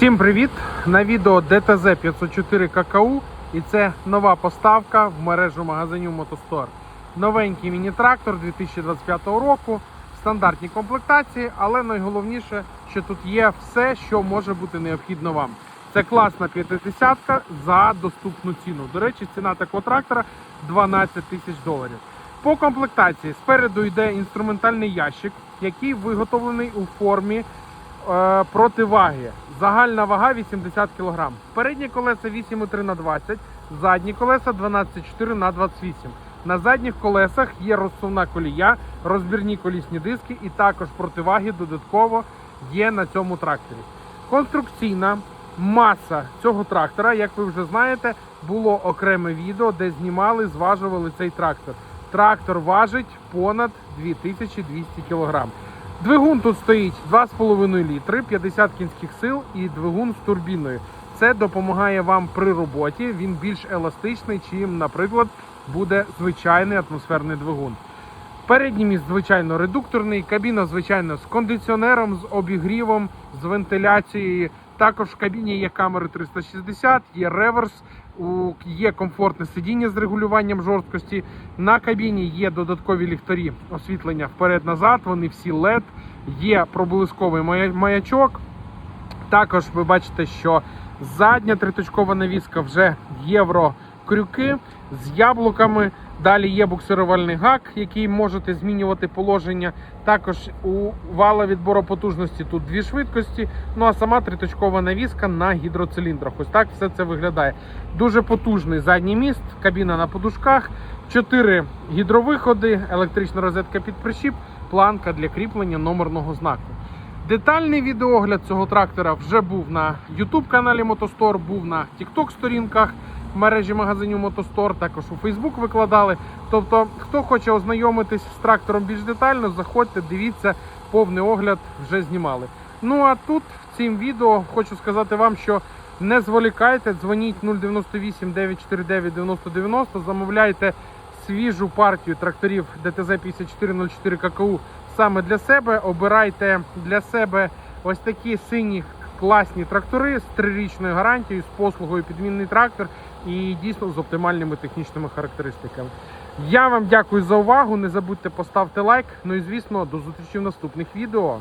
Всім привіт! На відео DTZ 504 ККУ і це нова поставка в мережу магазинів Мотостор. Новенький міні-трактор 2025 року в стандартній комплектації, але найголовніше, що тут є все, що може бути необхідно вам. Це класна 50 за доступну ціну. До речі, ціна такого трактора 12 тисяч доларів. По комплектації спереду йде інструментальний ящик, який виготовлений у формі противаги. Загальна вага 80 кг. Передні колеса 8,3 на 20, задні колеса 12,4 на 28. На задніх колесах є розсувна колія, розбірні колісні диски і також противаги додатково є на цьому тракторі. Конструкційна маса цього трактора, як ви вже знаєте, було окреме відео, де знімали, зважували цей трактор. Трактор важить понад 2200 кг. Двигун тут стоїть 2,5 літри, 50 кінських сил і двигун з турбіною. Це допомагає вам при роботі. Він більш еластичний, чим, наприклад, буде звичайний атмосферний двигун. Передній міст, звичайно, редукторний, кабіна, звичайно, з кондиціонером, з обігрівом, з вентиляцією. Також в кабіні є камери 360, є реверс, є комфортне сидіння з регулюванням жорсткості. На кабіні є додаткові ліхтарі освітлення вперед-назад. Вони всі LED, є проблисковий маячок. Також ви бачите, що задня триточкова навіска вже євро крюки з яблуками. Далі є буксирувальний гак, який можете змінювати положення. Також у вала відбору потужності тут дві швидкості. Ну а сама триточкова навіска на гідроциліндрах. Ось так все це виглядає. Дуже потужний задній міст, кабіна на подушках, чотири гідровиходи, електрична розетка під прищіп, планка для кріплення номерного знаку. Детальний відеогляд цього трактора вже був на YouTube каналі Мотостор, був на TikTok сторінках мережі магазинів Мотостор, також у Facebook викладали. Тобто, хто хоче ознайомитись з трактором більш детально, заходьте, дивіться, повний огляд вже знімали. Ну а тут в цім відео хочу сказати вам, що не зволікайте, дзвоніть 098 949 9090, замовляйте свіжу партію тракторів ДТЗ 5404 ККУ саме для себе. Обирайте для себе ось такі сині класні трактори з трирічною гарантією, з послугою підмінний трактор і дійсно з оптимальними технічними характеристиками. Я вам дякую за увагу. Не забудьте поставити лайк. Ну і звісно, до зустрічі в наступних відео.